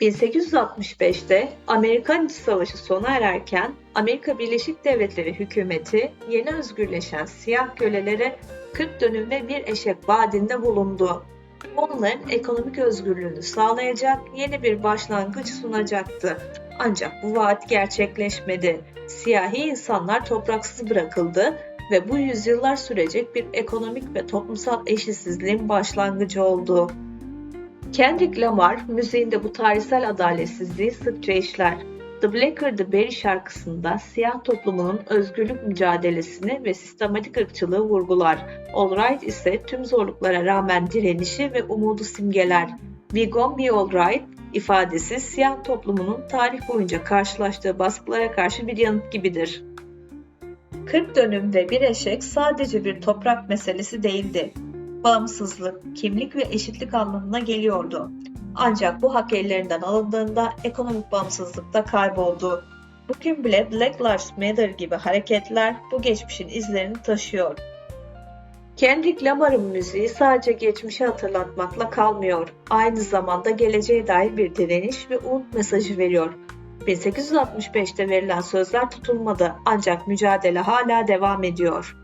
1865'te Amerikan İç Savaşı sona ererken Amerika Birleşik Devletleri hükümeti yeni özgürleşen siyah kölelere 40 dönüm ve bir eşek vaadinde bulundu. Onların ekonomik özgürlüğünü sağlayacak yeni bir başlangıç sunacaktı. Ancak bu vaat gerçekleşmedi. Siyahi insanlar topraksız bırakıldı ve bu yüzyıllar sürecek bir ekonomik ve toplumsal eşitsizliğin başlangıcı oldu. Kendrick Lamar müziğinde bu tarihsel adaletsizliği sıkça işler. The Blacker the Berry şarkısında siyah toplumunun özgürlük mücadelesini ve sistematik ırkçılığı vurgular. All Right ise tüm zorluklara rağmen direnişi ve umudu simgeler. We gon be all right ifadesi siyah toplumunun tarih boyunca karşılaştığı baskılara karşı bir yanıt gibidir. 40 dönüm ve bir eşek sadece bir toprak meselesi değildi bağımsızlık, kimlik ve eşitlik anlamına geliyordu. Ancak bu hak ellerinden alındığında ekonomik bağımsızlık da kayboldu. Bugün bile Black Lives Matter gibi hareketler bu geçmişin izlerini taşıyor. Kendrick Lamar'ın müziği sadece geçmişi hatırlatmakla kalmıyor. Aynı zamanda geleceğe dair bir direniş ve umut mesajı veriyor. 1865'te verilen sözler tutulmadı ancak mücadele hala devam ediyor.